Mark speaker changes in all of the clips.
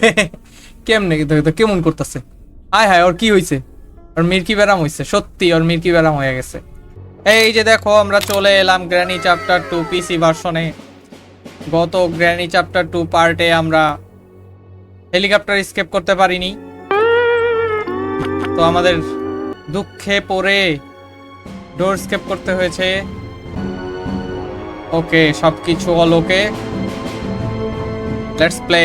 Speaker 1: কেমনে কেমন করতেছে? হায় হায়, ওর কি হয়েছে ওর মির্কি ব্যারাম হয়েছে সত্যি, ওর মির্কি ব্যারাম হয়ে গেছে। এই যে দেখো, আমরা চলে এলাম গ্র্যানি চ্যাপ্টার টু পিসি ভার্সনে গত গ্র্যানি চ্যাপ্টার টু পার্টে আমরা হেলিকপ্টার স্কেপ করতে পারিনি। তো আমাদের দুঃখে পড়ে ডোর স্কেপ করতে হয়েছে। ওকে, সবকিছু অল ওকে লেটস প্লে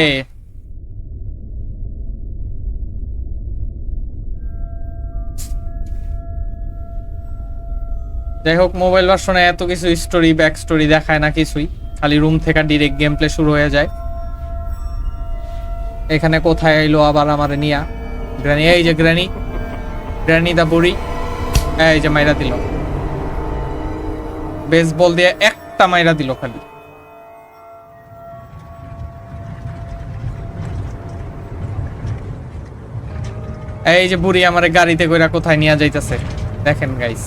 Speaker 1: যাই হোক মোবাইল ভার্সনে এত কিছু স্টোরি ব্যাক স্টোরি দেখায় না কিছুই। খালি রুম থেকে ডিরেক্ট গেম প্লে শুরু হয়ে যায়। এখানে কোথায় এলো আবার আমার নিয়া? গ্র্যানি এই যে গ্র্যানি গ্রানি দা বুড়ি এই যে মাইরা দিল। বেসবল দিয়ে একটা মাইরা দিল খালি। এই যে বুড়ি আমার গাড়িতে কইরা কোথায় নিয়ে যাইতেছে। দেখেন গাইস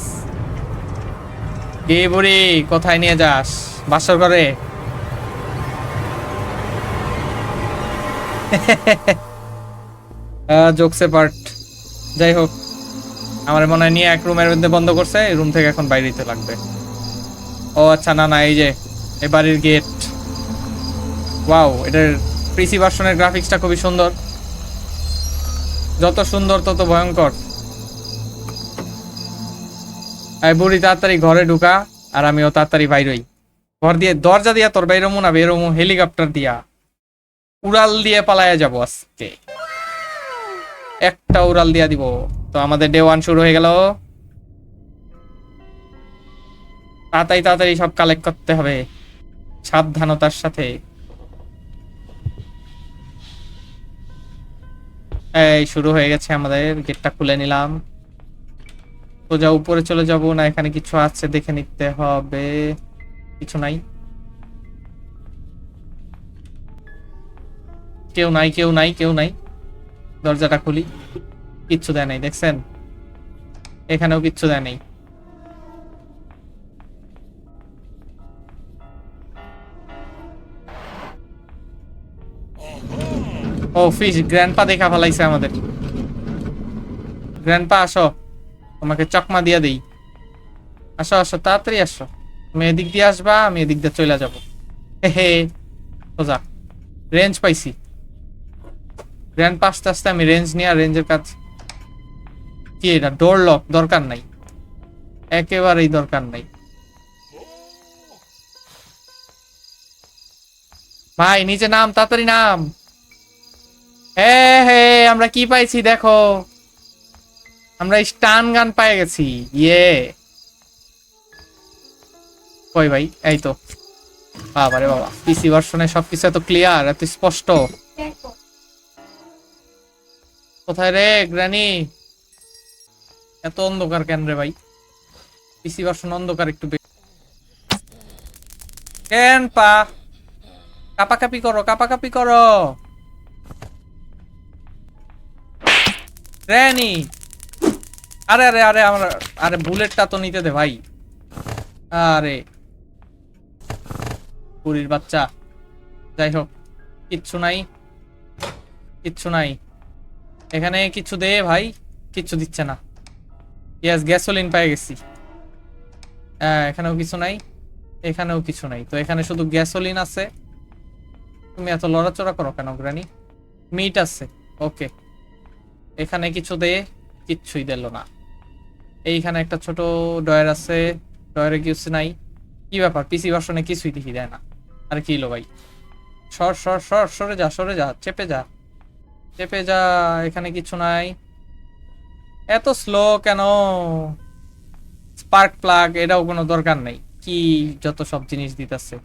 Speaker 1: কি বুড়ি, কোথায় নিয়ে যাস? বাসর করে জোকসে পার্ট। যাই হোক, আমার মনে হয় নিয়ে এক রুমের মধ্যে বন্ধ করছে রুম থেকে এখন বাইরে দিতে লাগবে। ও আচ্ছা না না, এই যে এই বাড়ির গেট ওয়াও, এটার পিসি ভার্সনের গ্রাফিক্সটা খুবই সুন্দর। যত সুন্দর, তত ভয়ঙ্কর। বুড়ি, তাড়াতাড়ি ঘরে ঢুকা আর আমিও তাড়াতাড়ি বাইরই। ঘর দিয়ে দরজা দিয়া তোর বাইরমু না বেরোমু, হেলিকপ্টার দিয়া। উড়াল দিয়ে পালায়া যাব আজকে। একটা উড়াল দিয়া দিব। তো আমাদের ডে ওয়ান শুরু হয়ে গেল। তাড়াতাড়ি তাড়াতাড়ি সব কালেক্ট করতে হবে। সাবধানতার সাথে। এই, শুরু হয়ে গেছে আমাদের। গেটটা খুলে নিলাম। যা, উপরে চলে যাব না, এখানে কিছু আছে, দেখে নিতে হবে। কিছু নাই। কেউ নাই কেউ নাই কেউ নাই। দরজাটা খুলি। কিচ্ছু দেয় নাই, দেখছেন? এখানেও কিচ্ছু দেয় নাই। ও, ফিশ, গ্র্যান্ডপা দেখা ফেলাইছে আমাদের। গ্র্যান্ডপা, আসো। তোমাকে চকমা দিয়ে দেই। আসো আসো, তাড়াতাড়ি আসো। তুমি এদিক দিয়ে আসবা, আমি এদিক দিয়ে চলে যাব। হে সোজা। রেঞ্জ পাইছি। গ্র্যান্ড আস্তে আস্তে আমি রেঞ্জ নিয়ে, রেঞ্জের কাজ কি এটা? ডোর লক দরকার নাই। একেবারেই দরকার নাই। ভাই, নিচে নাম, তাড়াতাড়ি নাম। হে হে, আমরা কি পাইছি দেখো। আমরা স্টান গান পেয়ে গেছি। ইয়ে। কই ভাই? এই তো। বাবা রে বাবা পিসি ভার্সনে সবকিছু এত ক্লিয়ার এত স্পষ্ট। কোথায় রে গ্রানি এত অন্ধকার কেন রে ভাই? পিসি ভার্সন অন্ধকার একটু কেন পা? কাপাকাপি করো কাপাকাপি করো। রেনি আরে আরে আরে, আমার, আরে, বুলেটটা তো নিতে দে ভাই। আরে। পুরীর বাচ্চা। যাই হোক, কিচ্ছু নাই। কিচ্ছু নাই। এখানে কিছু দে ভাই, কিচ্ছু দিচ্ছে না। ইয়াস গ্যাসোলিন পেয়ে গেছি। হ্যাঁ এখানেও কিছু নাই। এখানেও কিছু নাই। তো এখানে শুধু গ্যাসোলিন আছে। তুমি এত লড়াচড়া করো কেন গ্রানি? মিট আছে। ওকে এখানে কিছু দে, কিচ্ছুই দিল না। এইখানে একটা ছোট ডয়ার আছে ডয়ারে কিছু নাই। কি ব্যাপার? পিসি ভার্সনে কিছুই দেখি দেয় না। আর কি লো ভাই? সর সর সর, সরে যা সরে যা, চেপে যা। চেপে যা, এখানে কিছু নাই। এত স্লো কেন? স্পার্ক প্লাগ এটাও কোনো দরকার নেই। কি যত সব জিনিস দিতেছে।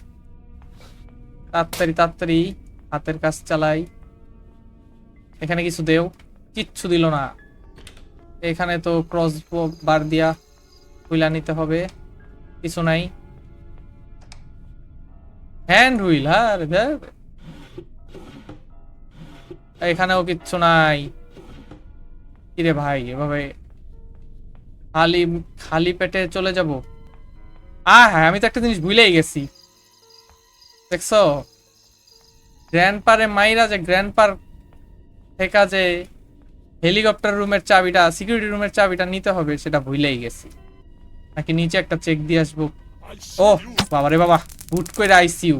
Speaker 1: তাড়াতাড়ি তাড়াতাড়ি, হাতের কাজ চালাই। এখানে কিছু দেও। কিচ্ছু দিল না। এখানে তো ক্রস বার দিয়া হুইলা নিতে হবে। কিছু নাই। হ্যান্ড হুইল হ্যাঁ এখানেও কিচ্ছু নাই। কিরে ভাই, এভাবে খালি খালি পেটে চলে যাব? আ হ্যাঁ আমি তো একটা জিনিস ভুলেই গেছি। দেখছ? গ্র্যান্ডপারে মাইরা যে গ্র্যান্ডপার ঠিক আছে হেলিকপ্টার রুমের চাবিটা সিকিউরিটি রুমের চাবিটা নিতে হবে, সেটা ভুলেই গেছি। নাকি নিচে একটা চেক দিয়ে আসব? ও, বাবা রে বাবা, হুট করে আইসিইউ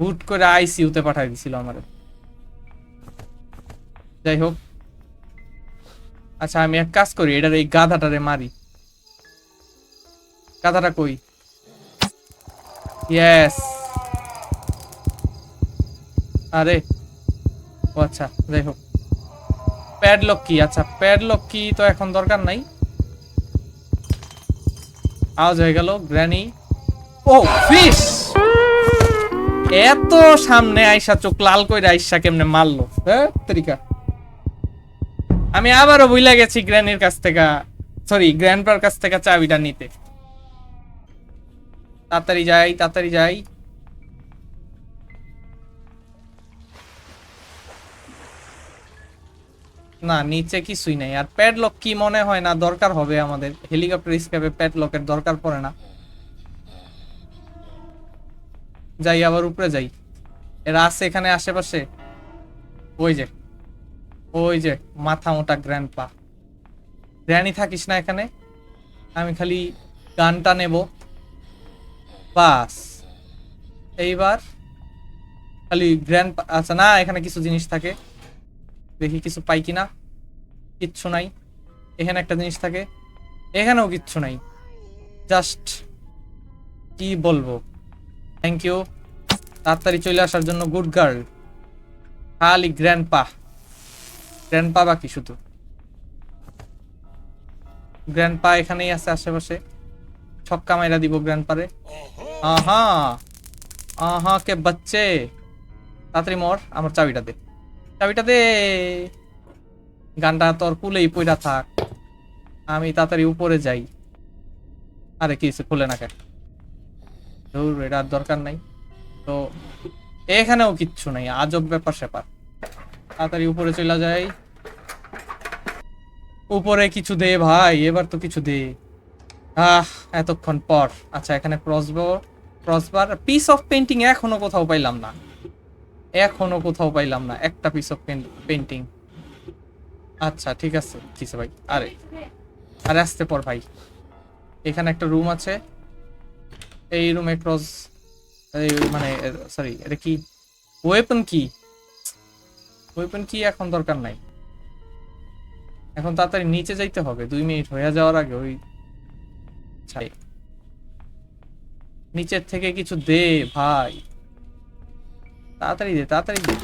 Speaker 1: হুট করে আইসিইউ তে পাঠাই দিছিল আমারে। যাই হোক। আচ্ছা আমি এক কাজ করি, এটার এই গাধাটারে মারি। গাধাটা কই? ইয়েস আরে, ও আচ্ছা যাই হোক। প্যাডলক কি? আচ্ছা প্যাডলক কি তো এখন দরকার নাই। আওয়াজ হয়ে গেল, গ্র্যানি। ও, ফিশ! এত সামনে আইসা চোখ লাল কইরা আইসা কেমনে মারলো হ্যাঁ তরিকা? আমি আবারও বুইলা গেছি গ্র্যানির কাছ থেকে সরি গ্র্যান্ডপার কাছ থেকে চাবিটা নিতে। তাড়াতাড়ি যাই তাড়াতাড়ি যাই। না, নিচে কিছুই নাই। আর প্যাডলক কি মনে হয় না দরকার হবে আমাদের? হেলিকপ্টার স্কেপে প্যাডলকের দরকার পড়ে না। যাই, আবার উপরে যাই। এরা আছে এখানে আশেপাশে? ওই যে ওই যে, মাথা মোটা গ্র্যান্ড পা গ্র্যানি থাকিস না এখানে? আমি খালি গানটা নেব। বাস। এইবার খালি গ্র্যান্ড আচ্ছা না, এখানে কিছু জিনিস থাকে। দেখি কিছু পাই কিনা? কিচ্ছু নাই। এখানে একটা জিনিস থাকে। এখানেও কিচ্ছু নাই। জাস্ট কি বলব? থ্যাংক ইউ তাড়াতাড়ি চলে আসার জন্য গুড গার্ল। খালি গ্র্যান্ড পা গ্র্যান্ড পা বাকি শুধু? গ্র্যান্ড পা এখানেই আছে আশেপাশে। ছক্কা মাইরা দিব গ্র্যান্ড পারে আহা! আহা কে বাচ্চে! তাড়াতাড়ি মর, আমার চাবিটা দে। চাবিটা দে গানটা তোর কুলেই পইরা থাক। আমি তাড়াতাড়ি উপরে যাই। আরে কি হইছে? খুলে না কে ধুর, এটা আর দরকার নাই। তো এখানেও কিচ্ছু নাই, আজব ব্যাপার স্যাপার। তাড়াতাড়ি উপরে চলে যাই। উপরে কিছু দে ভাই, এবার তো কিছু দে। আহ, এতক্ষণ পর। আচ্ছা এখানে crossbar crossbar piece of painting এখনও কোথাও পাইলাম না। এখনও কোথাও পাইলাম না, একটা পিস অফ পেন্টিং আচ্ছা ঠিক আছে ঠিক ভাই। আরে আরে আসতে পর ভাই। এখানে একটা রুম আছে। এই রুমে ক্রস মানে সরি এটা কি? ওয়েপন কি? ওয়েপন কি এখন দরকার নাই। এখন তাড়াতাড়ি নিচে যাইতে হবে, দুই মিনিট হয়ে যাওয়ার আগে ওই নিচের থেকে কিছু দে ভাই। তাড়াতাড়ি দে তাড়াতাড়ি দে।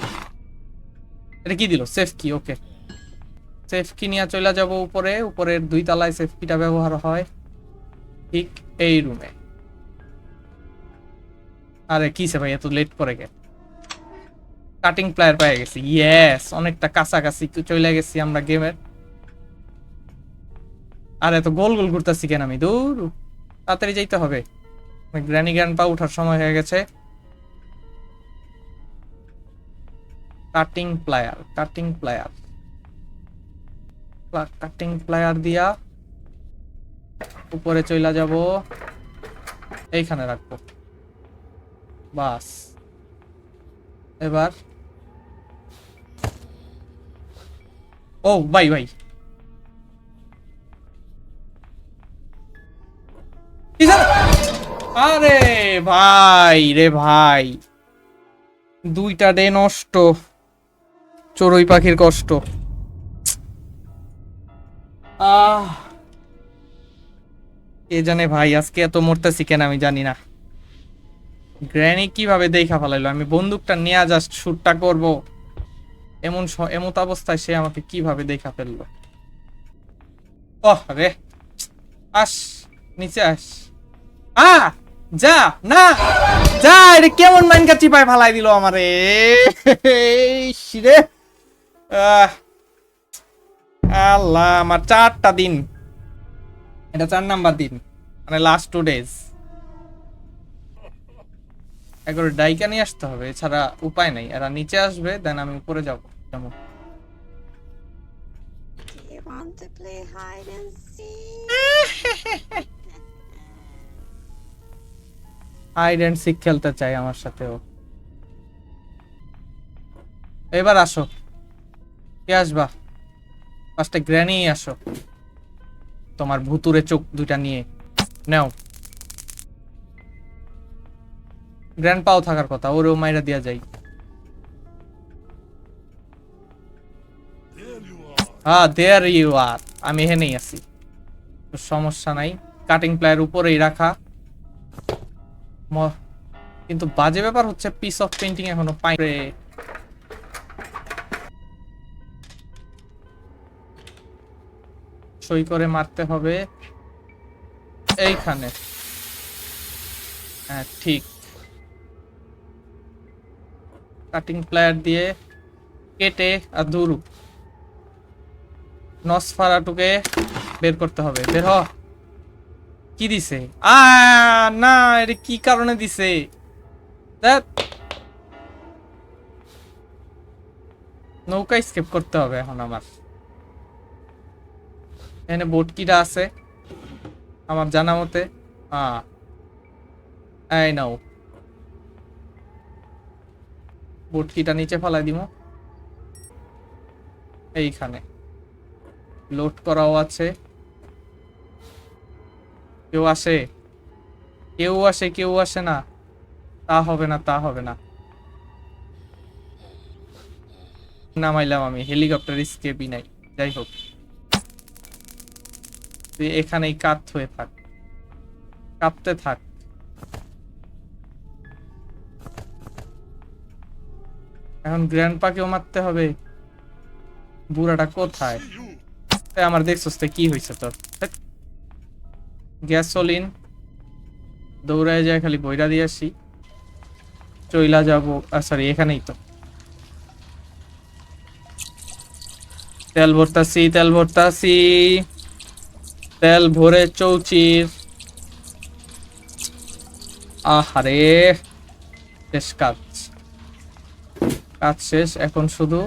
Speaker 1: এটা কি দিল? সেফ কি ওকে সেফ কি নিয়ে চলে যাব উপরে। উপরের দুই তলায় সেফ কিটা ব্যবহার হয় ঠিক এই রুমে আরে কিসে ভাই, এত লেট করে গে কাটিং প্লেয়ার পেয়ে গেছি। ইয়েস অনেকটা কাছাকাছি চলে গেছি আমরা গেমের আর এত গোল গোল ঘুরতেছি কেন আমি? দূর। তাড়াতাড়ি যাইতে হবে। গ্র্যানি গ্র্যান্ড পা উঠার সময় হয়ে গেছে। Cutting plier cutting plier cutting plier দিয়া উপরে চইলা যাব। এইখানে রাখব। বাস। এবার ও, ভাই ভাই। আরে ভাই রে ভাই। দুইটা ডে নষ্ট। চড়ুই পাখির কষ্ট। কে জানে ভাই, আজকে এত মরতেছি কেন আমি জানি না। গ্র্যানি কীভাবে দেখা ফেলাইলো? আমি বন্দুকটা নিয়ে জাস্ট শুটটা করব। এমন এমত অবস্থায় সে আমাকে কীভাবে দেখা ফেলল? রে, আস, নিচে আস। আ, যা, না, যা, এটা কেমন মাইন মাইনকা চিপায় ফালাই দিল আমারে? রে। আল্লাহ আমার চারটা দিন। এটা চার নাম্বার দিন মানে লাস্ট টু ডেজ একবার ডাইকা নিয়ে আসতে হবে এছাড়া উপায় নাই। এরা নিচে আসবে দেন আমি উপরে যাব যেমন? হাইড অ্যান্ড সিক খেলতে চাই আমার সাথেও। এবার আসো। কে আসবা? ফার্স্টে গ্র্যানি আসো। তোমার ভুতুরে চোখ দুইটা নিয়ে। নাও। গ্র্যান্ড পাও থাকার কথা, ওরেও মাইরা দিয়া যাই। হ্যাঁ দেয়ার ইউ আর আমি এখানেই আছি। সমস্যা নাই। কাটিং প্লায়ের উপরেই রাখা। কিন্তু বাজে ব্যাপার হচ্ছে পিস অফ পেন্টিং এখনও পাই সই করে মারতে হবে। এইখানে। হ্যাঁ ঠিক। কাটিং প্লায়ার দিয়ে কেটে আর দুরু নসফারাটুকে বের করতে হবে। বের হ। কি দিছে? আ, না, এটা কি কারণে দিছে। নৌকা স্কেপ করতে হবে এখন আমার। এখানে বোট কিটা আছে, আমার জানা মতে। হ্যাঁ এই নাও। বোট কিটা নিচে ফেলাই দিব। এইখানে। লোড করাও আছে। কেউ আসে? কেউ আসে কেউ আসে না। তা হবে না, তা হবে না। নামাইলাম আমি, হেলিকপ্টার স্কেপই নাই। যাই হোক। তুই এখানেই কাত হয়ে থাক। কাঁপতে থাক। এখন গ্র্যান্ড পাকেও মারতে হবে। বুড়াটা কোথায়? আমার দেখছস কি হয়েছে তোর। গ্যাসোলিন দৌড়ায় যায় খালি বইরা দিয়ে আসি। চইলা যাব। সরি এখানেই তো। তেল ভরতাছি তেল ভরতাছি। তেল ভরে চৌচির। আহারে, শেষ কাজ। কাজ শেষ, এখন শুধু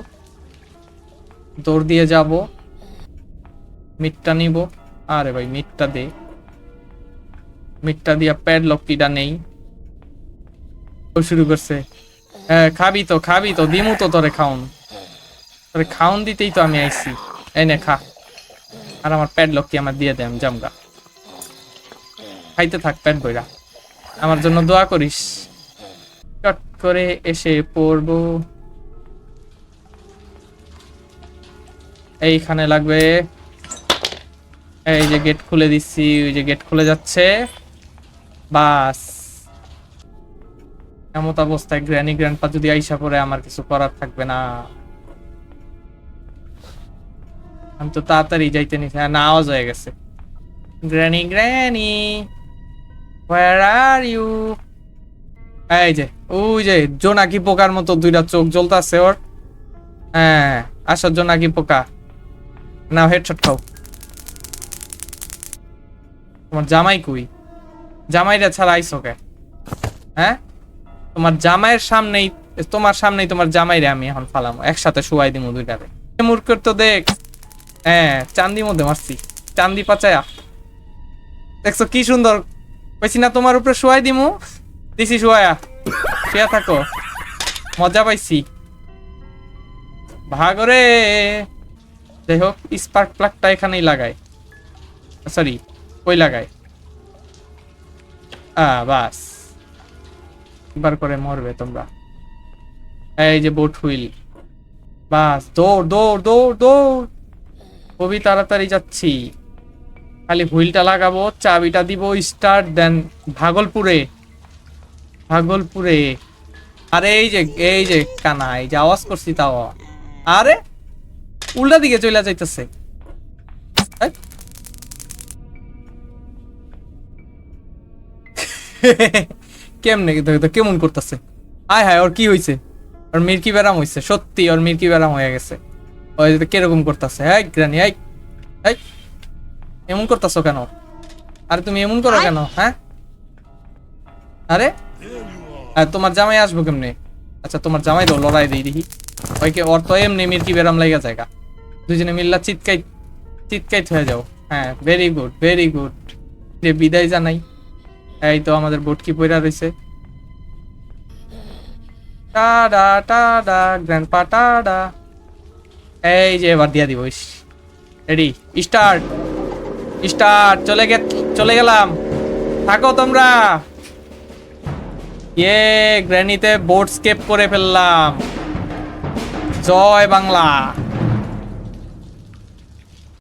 Speaker 1: দৌড় দিয়ে যাব। মিটটা নিব। আরে ভাই, মিটটা দে। মিটটা দিয়া প্যাডলক কিটা নেই। শুরু করছে। হ্যাঁ খাবি তো খাবি তো, দিমু তো তোরে খাউন তোরে খাউন দিতেই তো আমি আইছি। এই নে খা। আর আমার প্যাডলক কি আমার দিয়ে দে, আমি জামগা খাইতে থাক প্যাড বইরা আমার জন্য দোয়া করিস। চট করে এসে পড়ব। এইখানে লাগবে। এই যে গেট খুলে দিচ্ছি, ওই যে গেট খুলে যাচ্ছে। বাস। এমত অবস্থায় গ্র্যানি গ্র্যান্ডপা যদি আইসা পরে আমার কিছু করার থাকবে না। আমি তো তাড়াতাড়ি যাইতে নিছি না আওয়াজ হয়ে গেছে। Granny granny where are you এই যে, ওই যে, জোনাকি পোকার মতো দুইটা চোখ জ্বলতাছে ওর। হ্যাঁ আসার জোনাকি পোকা। নাও হেডশট খাও। তোমার জামাই কই? জামাইরা ছাড়া আইসো কে? হ্যাঁ? তোমার জামাইয়ের সামনেই, তোমার সামনেই তোমার জামাইরে আমি এখন ফালামো, একসাথে শুয়াই দিমু দুইটারে। মূর্খ তো দেখ। হ্যাঁ চান্দি মধ্যে মারছি। চান্দি পাচায়া। দেখছ কি সুন্দর? কইছি না তোমার উপরে শুয়াই দিমু? দিছি শুয়ায়া। শুয়া থাকো। মজা পাইছি। ভাগরে যাই হোক স্পার্ক প্লাগটা এখানেই লাগায় সরি ওই লাগায় আ, বাস। বার করে মরবে তোমরা। এই যে বোট হুইল বাস, দৌড় দৌড় দৌড় দৌড়। খুবই তাড়াতাড়ি যাচ্ছি। খালি হুইলটা লাগাবো, চাবিটা দিব স্টার্ট, দেন ভাগলপুরে। ভাগলপুরে। আরে এই যে এই যে কানা, এই যে আওয়াজ করছি তাও। আরে, উল্টা দিকে চলে যাইতেছে। কেমনে কেমন করতেছে? আয় হায়, ওর কি হয়েছে ওর মির্কি ব্যারাম হয়েছে সত্যি, ওর মির্কি ব্যারাম হয়ে গেছে। ওই কীরকম করতেছে? হ্যাঁ গ্রানি এই এমন করতেছো কেন? আরে তুমি এমন করো কেন হ্যাঁ? আরে? তোমার জামাই আসব কেমনে? আচ্ছা তোমার জামাই দাও লড়াই দিই দেখি। ওইকে ওর তো এমনি মির্কি ব্যারাম লাগা জায়গা দুজনে মিল্লা চিৎকাই চিৎকাই হয়ে যাও। হ্যাঁ ভেরি গুড ভেরি গুড যে বিদায় জানাই। এই তো আমাদের বোট কি পইরা রইছে। Tada tada grandpa tada. এই যে, এবার দিয়া দিব রেডি স্টার্ট স্টার্ট চলে গে চলে গেলাম। থাকো তোমরা। ইয়ে গ্র্যানিতে বোর্ড স্কেপ করে ফেললাম। জয় বাংলা।